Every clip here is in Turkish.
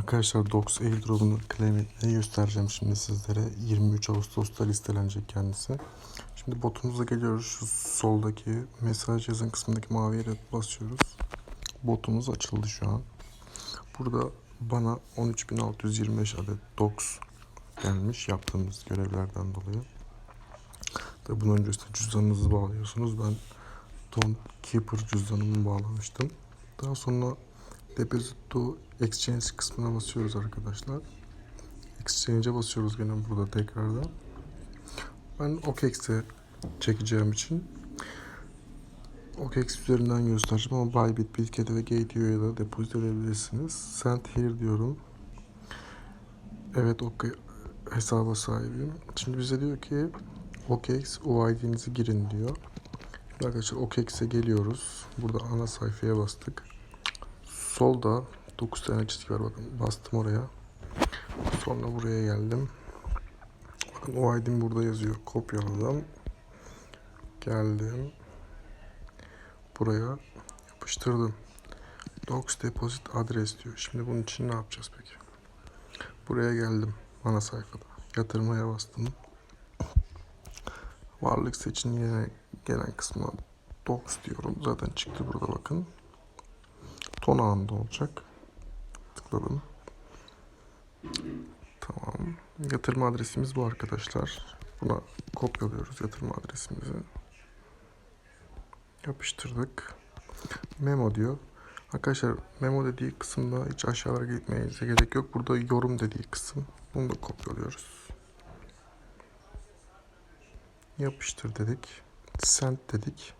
Arkadaşlar Docs airdrop'unu claim göstereceğim şimdi sizlere. 23 Ağustos'ta listelenecek kendisi. Şimdi botumuza geliyoruz. Şu soldaki mesaj yazın kısmındaki mavi yere basıyoruz. Botumuz açıldı şu an. Burada bana 13.625 adet Docs gelmiş yaptığımız görevlerden dolayı. Tabi bunun öncesinde cüzdanınızı bağlıyorsunuz. Ben Tom Keeper cüzdanımı bağlamıştım. Daha sonra Deposit Exchange kısmına basıyoruz arkadaşlar. Exchange'e basıyoruz gene burada tekrardan. Ben OKEX'e çekeceğim için OKEX üzerinden göstereceğim ama Bybit, Bitget ve Gate.io'ya da depozit edebilirsiniz. Send here diyorum. Evet OK hesaba sahibim. Şimdi bize diyor ki OKEX OID'nizi girin diyor. Arkadaşlar OKEX'e geliyoruz. Burada ana sayfaya bastık. Solda 9 tane çizgi var bakın. Bastım oraya. Sonra buraya geldim. Bakın OID'm burada yazıyor. Kopyaladım. Geldim. Buraya yapıştırdım. Docs Deposit adres diyor. Şimdi bunun için ne yapacağız peki? Buraya geldim. Ana sayfada. Yatırmaya bastım. Varlık seçin yine gelen kısmına Docs diyorum. Zaten çıktı burada bakın. Ton anında olacak. Tıkladım. Tamam. Yatırma adresimiz bu arkadaşlar. Buna kopyalıyoruz yatırma adresimizi. Yapıştırdık. Memo diyor. Arkadaşlar memo dediği kısımda hiç aşağılara gitmenize gerek yok. Burada yorum dediği kısım. Bunu da kopyalıyoruz. Yapıştır dedik. Send dedik.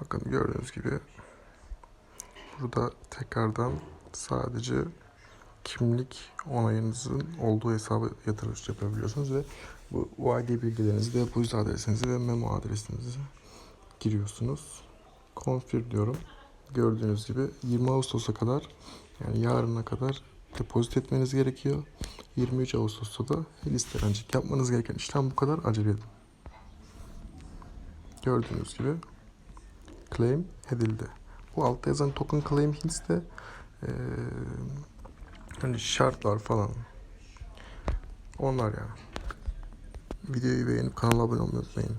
Bakın gördüğünüz gibi burada tekrardan sadece kimlik onayınızın olduğu hesaba yatırış yapabiliyorsunuz ve bu UID bilgilerinizi, depozit adresinizi ve memo adresinizi giriyorsunuz. Confirm diyorum. Gördüğünüz gibi 20 Ağustos'a kadar yani yarına kadar depozit etmeniz gerekiyor. 23 Ağustos'ta da listelenecek. Yapmanız gereken işlem bu kadar. Acele edin. Gördüğünüz gibi claim edildi. Bu altta yazan token claim hints de eee hani şartlar falan. Onlar ya. Videoyu beğenip kanala abone olmayı unutmayın.